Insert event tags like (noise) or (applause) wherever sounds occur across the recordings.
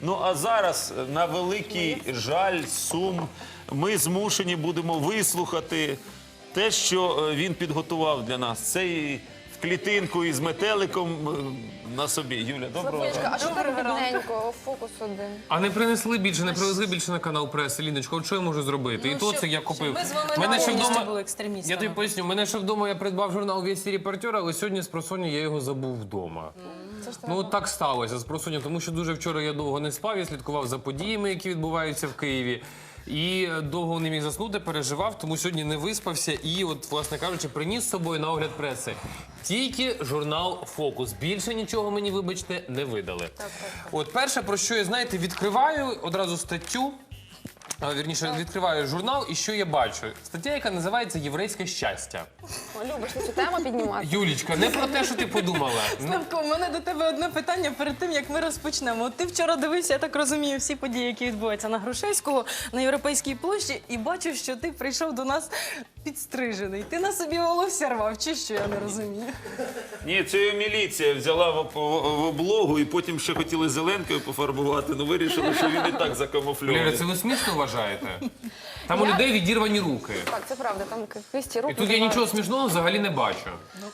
Ну а зараз, на великий жаль, сум, ми змушені будемо вислухати те, що е, він підготував для нас. Це і в клітинку із метеликом е, на собі. Юля, доброго ранку. А що так бідненько? Фокус один. А не принесли більше, не привезли більше на канал преси, Ліночко, от що я можу зробити? і то це я купив. Ми з вами не ще повністю були екстремістами. Я тобі поясню, мене ще вдома я придбав журнал «Вісті репортер», але сьогодні з просоння я його забув вдома. Ну так сталося з просоння, тому що дуже вчора я довго не спав, я слідкував за подіями, які відбуваються в Києві. І е, довго не міг заснути, переживав, тому сьогодні не виспався і, от, власне кажучи, приніс з собою на огляд преси. Тільки журнал Фокус. Більше нічого мені, вибачте, не видали. От перше, про що я знаєте, відкриваю одразу статтю. А, Вірніше, відкриваю журнал, і що я бачу? Стаття, яка називається Єврейське щастя. О, любиш ти цю тему піднімати? Юлічка, не про те, що ти подумала. Не- Славко, у мене до тебе одне питання перед тим, як ми розпочнемо. От ти вчора дивився, я так розумію, всі події, які відбуваються на Грушевського, на Європейській площі, і бачу, що ти прийшов до нас підстрижений. Ти на собі волосся рвав, чи що я не розумію? Ні, це міліція взяла в, в, в облогу і потім ще хотіли зеленкою пофарбувати, але вирішили, що він і так Ліра, закамуфльований. це ви смішно вважаєте? Там у Я- людей відірвані руки. Так, це правда, там кисті руки. І тут я нічого смішного взагалі не бачу.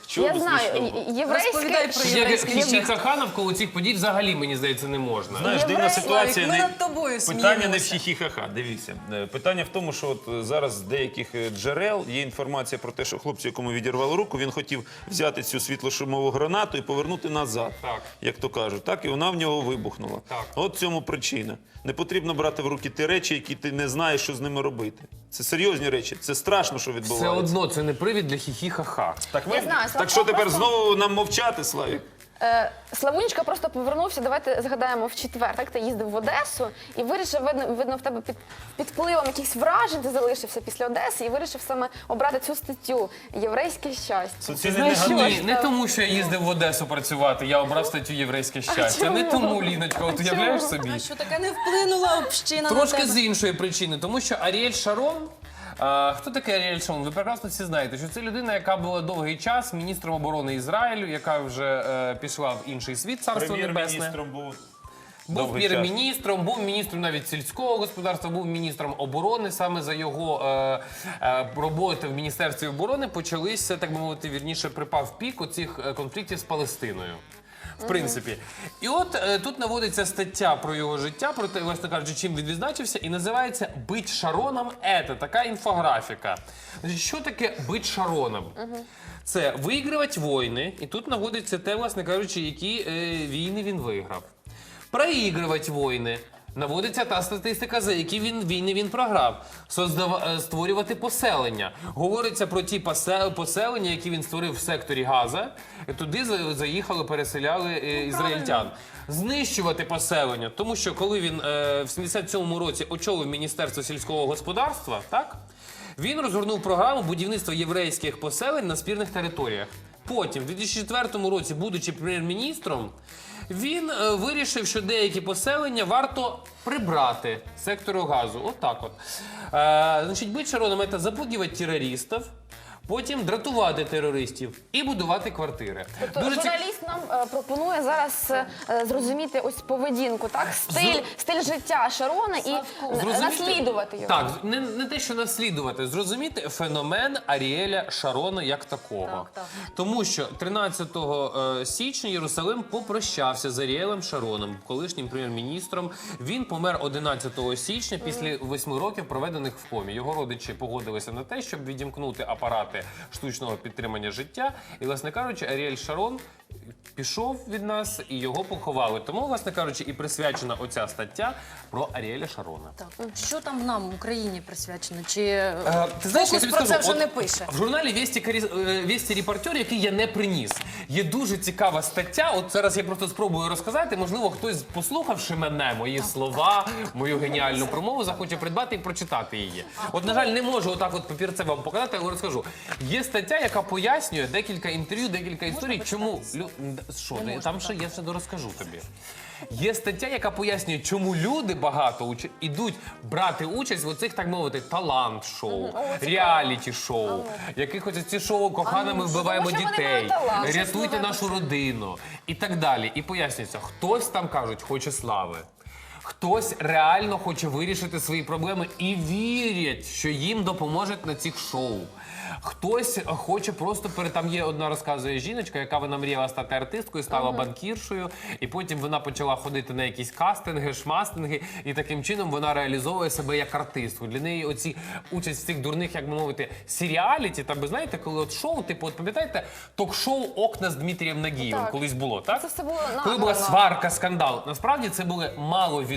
Чого Я знаю, смішного? єврейське... Розповідай про Тут як єврейське навколо цих подій взагалі, мені здається, не можна. Знаєш, дивна Єврей, ситуація. Славік, ми не- над тобою Питання не в сміємося. хі-хі-ха-ха. Дивіться, Е, питання в тому, що от е, зараз з деяких е, джерел є інформація про те, що хлопцю, якому відірвало руку, він хотів взяти цю світлошумову гранату і повернути назад, Так. як то кажуть. Так, і вона в нього вибухнула. Так. От в цьому причина. Не потрібно брати в руки ті речі, які ти не знаєш, що з ними робити. Це серйозні речі. Це страшно, що Все одно це не привід для хіхі-ха-ха. Так, ви- Я знаю, так що тепер просто- знову нам мовчати, Славік? Е, Славунечка просто повернувся. Давайте згадаємо в четвер. Так ти їздив в Одесу і вирішив, видно, видно в тебе під, під впливом якихось вражень ти залишився після Одеси і вирішив саме обрати цю статтю Єврейське щастя. Що? негатив. Ні, не тому, що я їздив в Одесу працювати, я обрав статтю єврейське щастя. Не тому, Ліночка, от уявляєш собі. А що таке не вплинула община на Трошки тебе? з іншої причини, тому що Аріель Шарон. А, хто такий Аріель Шарон? Ви прекрасно всі знаєте, що це людина, яка була довгий час міністром оборони Ізраїлю, яка вже е, пішла в інший світ, царство небесне. Прем'єр-міністром був. Був довгий час. прем'єр-міністром, був міністром навіть сільського господарства, був міністром оборони. Саме за його е, е, роботи в міністерстві оборони почалися, так би мовити, вірніше припав пік оцих е, конфліктів з Палестиною. В принципі, і от е, тут наводиться стаття про його життя, про те, власне кажучи, чим він відзначився, і називається Бить Шароном. Ете така інфографіка. Що таке бить Шароном? Це виігрувати війни, і тут наводиться те, власне кажучи, які е, війни він виграв проігрувати війни. Наводиться та статистика, за які він війни він програв. Создава- е, створювати поселення. Говориться про ті поселення, які він створив в секторі Газа. Туди заїхали, переселяли е, ізраїльтян. Знищувати поселення, тому що коли він е, в 77-му році очолив Міністерство сільського господарства, так він розгорнув програму будівництва єврейських поселень на спірних територіях. Потім, в 2004 році, будучи прем'єр-міністром, він е, вирішив, що деякі поселення варто прибрати сектору газу. Отак от. Е, значить, бить шароном мета запугивати терористів, потім дратувати терористів і будувати квартири. То ці- журналіст нам е, пропонує зараз е, е, зрозуміти ось поведінку, так стиль, стиль життя Шарона і Зрозуміти- наслідувати його. Так, не, не те, що наслідувати, зрозуміти феномен Аріеля Шарона як такого. Так, так. Тому що 13 е, січня Єрусалим попрощався з Аріелем Шароном, колишнім прем'єр-міністром. Він помер 11 січня після восьми років, проведених в комі. Його родичі погодилися на те, щоб відімкнути штучного підтримання життя. І, власне кажучи, Аріель Шарон пішов від нас і його поховали. Тому, власне кажучи, і присвячена оця стаття про Аріеля Шарона. Так, що там нам в Україні присвячено? Чи Е, Ти знаєш, я тобі про це скажу, вже от не пише? В журналі Вісті, Карі- е, Репортер, який я не приніс. Є дуже цікава стаття. От зараз я просто спробую розказати. Можливо, хтось, послухавши мене, мої слова, мою геніальну промову, захоче придбати і прочитати її. От, на жаль, не можу отак от папірце вам показати, але розкажу. Є стаття, яка пояснює декілька інтерв'ю, декілька історій, чому лю... Що Не ти- там ще я ще дорозкажу тобі. Є стаття, яка пояснює, чому люди багато уч... ідуть брати участь в оцих, так мовити, талант-шоу, реаліті-шоу, якихось ці шоу коханими вбиваємо тому що вони дітей, мають талант. рятуйте нашу родину і так далі. І пояснюється, хтось там кажуть, хоче слави. Хтось реально хоче вирішити свої проблеми і вірять, що їм допоможуть на цих шоу. Хтось хоче просто перед там є одна розказує жіночка, яка вона мріяла стати артисткою, стала банкіршою, і потім вона почала ходити на якісь кастинги, шмастинги, і таким чином вона реалізовує себе як артистку. Для неї оці участь в цих дурних, як би мовити, серіаліті. Там ви знаєте, коли от шоу, типу, от пам'ятаєте, ток-шоу Окна з Дмитрієм Нагієм Так. колись було, так? Це все було коли була сварка, скандал. Насправді це були маловідомі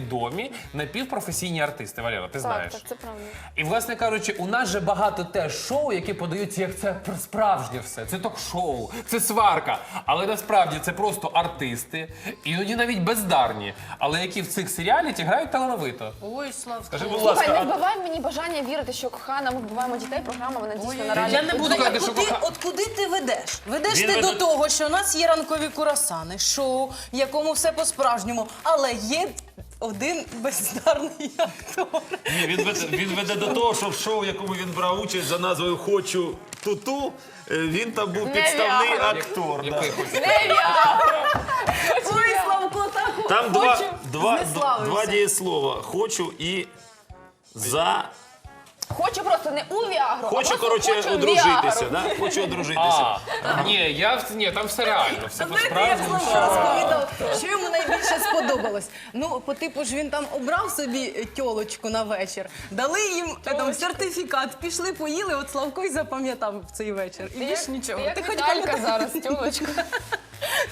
напівпрофесійні артисти. Валера, ти знаєш. Так, це правда. І, власне кажучи, у нас же багато теж шоу, які подаються як це пр- справжнє все. Це ток-шоу, це сварка. Але насправді це просто артисти, іноді навіть бездарні, але які в цих серіаліті грають талановито. Ой. Скажи, будь Слухай, не ласка, вбивай мені бажання вірити, що кохана, ми вбиваємо дітей. Програма вона дійсно на реалі. Я не буду Так, казати, от що куди, коха- от куди ти ведеш? Ведеш Він ти веде- до того, що у нас є ранкові курасани, шоу, в якому все по-справжньому, але є один бездарний актор. ні, він веде, він веде до того, що в шоу, в якому він брав участь за назвою Хочу туту, е, він там був підставний Віагра. актор. да. Який хоч- Ой, Славко, так Там два, хочу, два, знеславився. два дієслова. Хочу і за. Хочу просто не у Віагру, а Хочу, просто коротше, хочу одружитися. Віагру. Да? Хочу одружитися. А, ні, я в- ні, там все реально, все Знаєте, як по-справжньому. Славко розповідав, що йому найбільше сподобалось. Ну, по типу ж він там обрав собі тьолочку на вечір, дали їм е, там сертифікат, пішли, поїли, от Славко й запам'ятав в цей вечір. І більш нічого. Ти, Ти хоч пам'ятаєш? зараз, тюлочка. (laughs)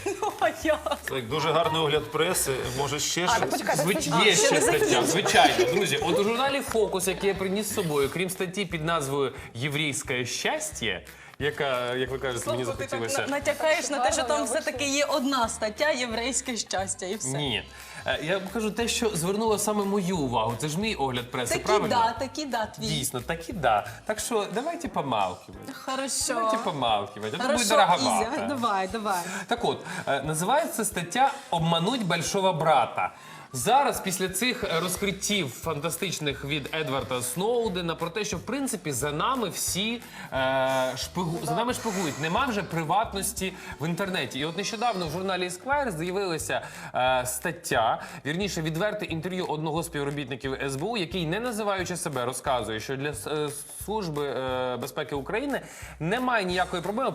Ну, а я. Так, дуже гарний огляд преси. Може ще А, так щось? почекайте, Звич... це- Є ще ще не стаття, звичайно. Друзі, от у журналі Фокус, який я приніс з собою, крім статті під назвою Єврейське щастя, яка, як ви кажете, мені Славко, ти так захотілося. на- натякаєш на те, що там все-таки є одна стаття єврейське щастя і все. Ні. Е, Я кажу те, що звернуло саме мою увагу. Це ж мій огляд преси, Такі правильно? да, такі да, твій. Дійсно, так і да. Так що давайте помалкивати. Хорошо. Давайте помалкивати. Це буде дороговато. Ізя, давай, давай. Так от, е, називається стаття Обмануть большого брата. Зараз, після цих розкриттів фантастичних від Едварда Сноудена, про те, що в принципі за нами всі е, шпигу за нами шпигують. Нема вже приватності в інтернеті. І от нещодавно в журналі Esquire з'явилася е, стаття, вірніше, відверте інтерв'ю одного з співробітників СБУ, який, не називаючи себе, розказує, що для е, служби е, безпеки України немає ніякої проблеми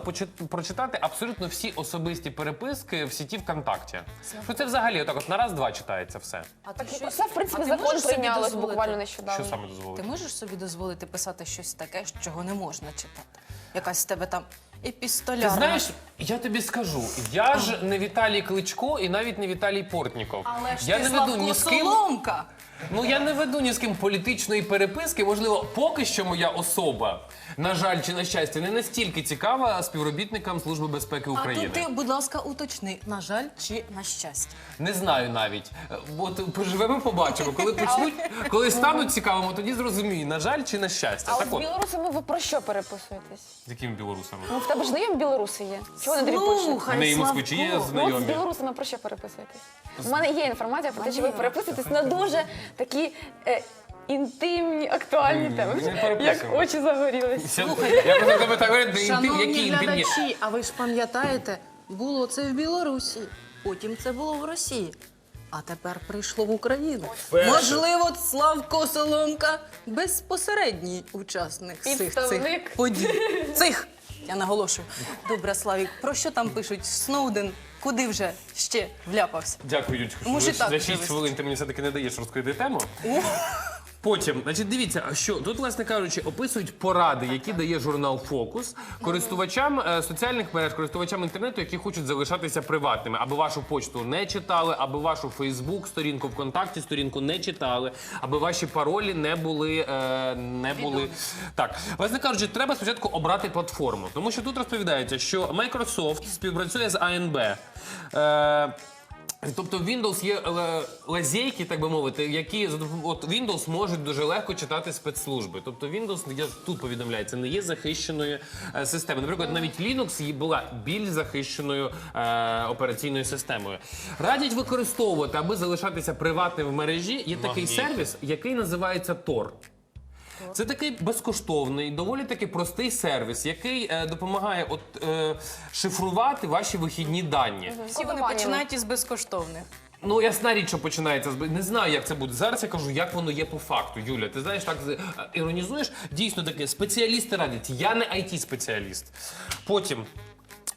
прочитати абсолютно всі особисті переписки в сіті ВКонтакті. Що це взагалі отак от на раз-два читається все. А ти щось- Це, в принципі, а ти закон можеш собі прийнялось дозволити? буквально нещодавно. Що саме дозволити? Ти можеш собі дозволити писати щось таке, чого не можна читати? Якась з тебе там епістолярна. Ти знаєш, я тобі скажу, я ж не Віталій Кличко і навіть не Віталій Портніков. Але ж я ти не веду Славко ні з ким. Соломка. Ну я не веду ні з ким політичної переписки. Можливо, поки що моя особа, на жаль чи на щастя, не настільки цікава співробітникам Служби безпеки А України. тут ти, будь ласка, уточни, на жаль чи на щастя. Не знаю навіть. Е, От поживемо, побачимо. Коли почнуть, коли стануть цікавими, тоді зрозумію, на жаль чи на щастя. А от з от, білорусами ви про що переписуєтесь? з якими білорусами? Ну, в тебе ж знайомі білоруси є. Чого вони тобі пишуть? Слухай, Вони і Славко. москвичі є Ну, от з знайомі. білорусами про що переписуєтесь? У мене є інформація про те, що ви переписуєтесь на дуже такі е, інтимні, актуальні теми. Як переписуємо. очі загорілись. Я просто тебе так говорю, інтим, Шановні які інтимні. глядачі, а ви ж пам'ятаєте, було це в Білорусі, потім це було в Росії. А тепер прийшло в Україну. Перше. Можливо, Славко Соломка безпосередній учасник цих, цих подій. Цих, я наголошую. Добре, Славік, про що там пишуть? Сноуден, куди вже ще вляпався? Дякую, Юлічко, що Може, за- так за вже 6 хвилин ти мені все-таки не даєш розкрити тему. Потім, значить, дивіться, а що тут, власне кажучи, описують поради, які дає журнал Фокус користувачам е, соціальних мереж, користувачам інтернету, які хочуть залишатися приватними, аби вашу почту не читали, аби вашу Фейсбук, сторінку ВКонтакті, сторінку не читали, аби ваші паролі не були е, не були так. Власне кажучи, треба спочатку обрати платформу, тому що тут розповідається, що Microsoft співпрацює з. Е, Тобто в Windows є лазейки, так би мовити, які за допом- от Windows можуть дуже легко читати спецслужби. Тобто Windows, я тут повідомляється, не є захищеною е, системою. Наприклад, навіть Linux є- була більш захищеною е, операційною системою. Радять використовувати, аби залишатися приватним в мережі. Є такий сервіс, який називається Tor. Це такий безкоштовний, доволі таки простий сервіс, який е, допомагає от, е, шифрувати ваші вихідні дані. Всі вони починають із безкоштовних. Ну, ясна річ, що починається з не знаю, як це буде. Зараз я кажу, як воно є по факту. Юля, ти знаєш, так е, іронізуєш. Дійсно таке, спеціалісти радять. Я не it спеціаліст Потім.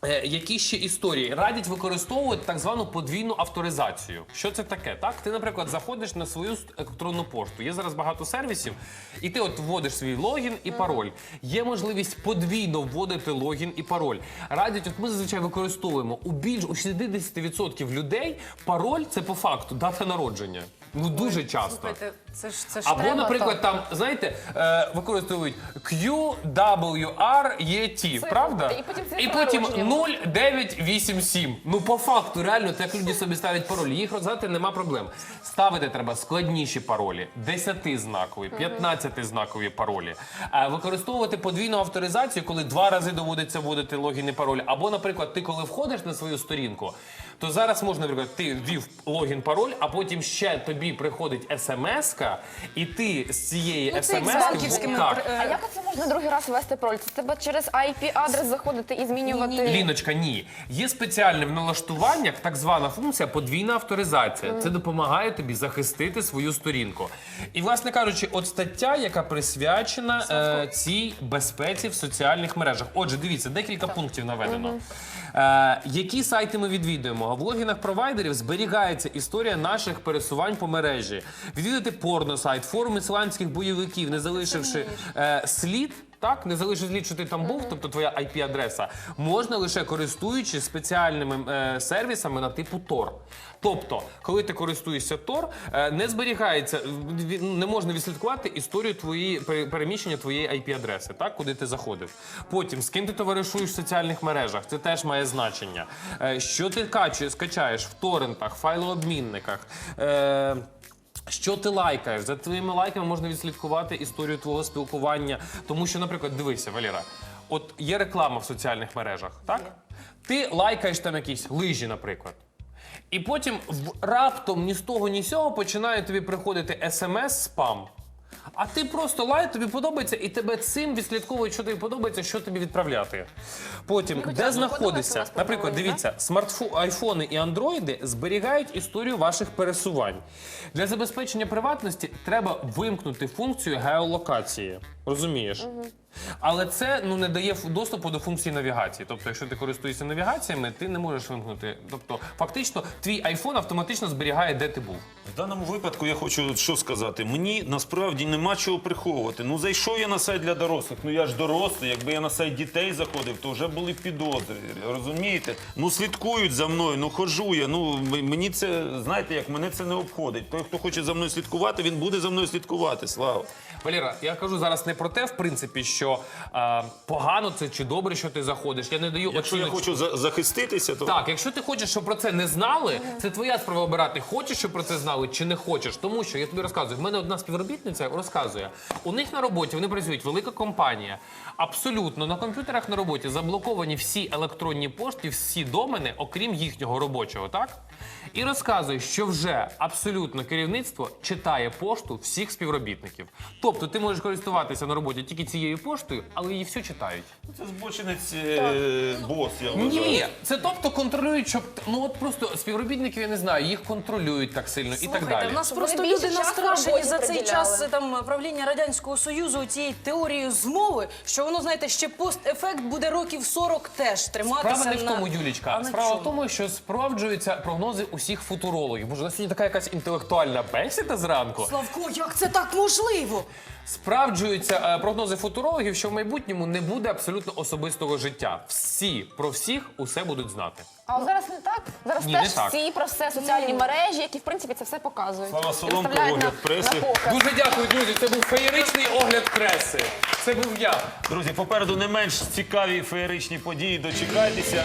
Е, Які ще історії радять використовувати так звану подвійну авторизацію? Що це таке? Так, ти, наприклад, заходиш на свою електронну пошту. Є зараз багато сервісів, і ти от вводиш свій логін і пароль. Є можливість подвійно вводити логін і пароль. Радять, от ми зазвичай використовуємо у більш у 60% людей пароль це по факту дата народження. Ну дуже часто. Слухайте, це ж це ж Або, треба наприклад, там, знаєте, е, використовують QWRET, правда? І потім І потім народження. 0987. Ну, по факту, реально, так люди собі ставлять паролі. Їх роздати нема проблем. Ставити треба складніші паролі, 10-знакові, 15-знакові паролі. А використовувати подвійну авторизацію, коли два рази доводиться вводити логін і пароль. Або, наприклад, ти коли входиш на свою сторінку, то зараз можна, наприклад, ти ввів логін, пароль, а потім ще тобі приходить смс-ка, і ти з цієї Ну, це як з смс-ки банківськими так. пр- А як це можна другий раз ввести пароль? Це треба через IP-адрес заходити і змінювати. Ліночка, ні. Є спеціальне в налаштуваннях так звана функція подвійна авторизація. Це допомагає тобі захистити свою сторінку. І, власне кажучи, от стаття, яка присвячена е, цій безпеці в соціальних мережах. Отже, дивіться, декілька пунктів наведено. Е, які сайти ми відвідуємо? В логінах провайдерів зберігається історія наших пересувань по мережі. Відвідати порносайт, форум ісландських бойовиків, не залишивши е, слід. Так, не залишив що ти там був, тобто твоя IP-адреса, можна лише користуючись спеціальними е, сервісами на типу Tor. Тобто, коли ти користуєшся Tor, е, не зберігається, ві- не можна відслідкувати історію твоєї пере- переміщення твоєї IP-адреси, так, куди ти заходив. Потім, з ким ти товаришуєш в соціальних мережах, це теж має значення. Е, що ти качуєш, скачаєш в торрентах, файлообмінниках. Е, що ти лайкаєш? За твоїми лайками можна відслідкувати історію твого спілкування. Тому що, наприклад, дивися, Валіра, от є реклама в соціальних мережах, так? Ти лайкаєш там якісь лижі, наприклад. І потім в- раптом ні з того, ні з цього починає тобі приходити смс-спам. А ти просто лай, тобі подобається, і тебе цим відслідковують, що тобі подобається, що тобі відправляти. Потім, хотіла де б подобатися у наприклад, попробуй, дивіться, смартфон, айфони і андроїди зберігають історію ваших пересувань. Для забезпечення приватності треба вимкнути функцію геолокації. Розумієш? Але це ну не дає доступу до функції навігації. Тобто, якщо ти користуєшся навігаціями, ти не можеш вимкнути. Тобто, фактично, твій айфон автоматично зберігає, де ти був. В даному випадку я хочу що сказати. Мені насправді нема чого приховувати. Ну зайшов я на сайт для дорослих. Ну я ж дорослий. Якби я на сайт дітей заходив, то вже були підозри. Розумієте? Ну слідкують за мною. Ну хожу я. Ну мені це знаєте, як мене це не обходить. Той, хто хоче за мною слідкувати, він буде за мною слідкувати. Слава. Валера, я кажу зараз не про те, в принципі, що е, погано це чи добре, що ти заходиш. Я не даю Якщо я оціночку. хочу за- захиститися, то Так, якщо ти хочеш, щоб про це не знали, це твоя справа обирати. Хочеш, щоб про це знали, чи не хочеш. Тому що я тобі розказую. В мене одна співробітниця розказує. У них на роботі вони працюють велика компанія. Абсолютно на комп'ютерах на роботі заблоковані всі електронні пошти, всі домени, окрім їхнього робочого, так? І розказує, що вже абсолютно керівництво читає пошту всіх співробітників. Тобто ти можеш користуватися на роботі тільки цією поштою, але її всю читають. це збочинець е, бос. Я вважаю. Ні, це тобто контролюють, щоб ну от просто співробітників, я не знаю, їх контролюють так сильно і так Слухайте, далі. в нас просто вони більше люди часу настрашені роботі за цей приділяли. час там правління радянського союзу цією теорією змови, що воно знаєте, ще постефект буде років 40 теж триматися. Справа не в на- тому, Юлічка. А на Справа чому? в тому, що справджуються прогнози усіх футурологів. Може, у нас сьогодні така якась інтелектуальна бесіда зранку. Славко, як це так можливо? Справджуються е, прогнози футурологів, що в майбутньому не буде абсолютно особистого життя. Всі про всіх усе будуть знати. А зараз не так. Зараз Ні, теж так. всі про все соціальні мережі, які в принципі це все показують. Слава І Соломко, виставляють огляд преси. на показ. Дуже дякую, друзі. Це був феєричний огляд преси. Це був я. Друзі, попереду не менш цікаві феєричні події. Дочекайтеся.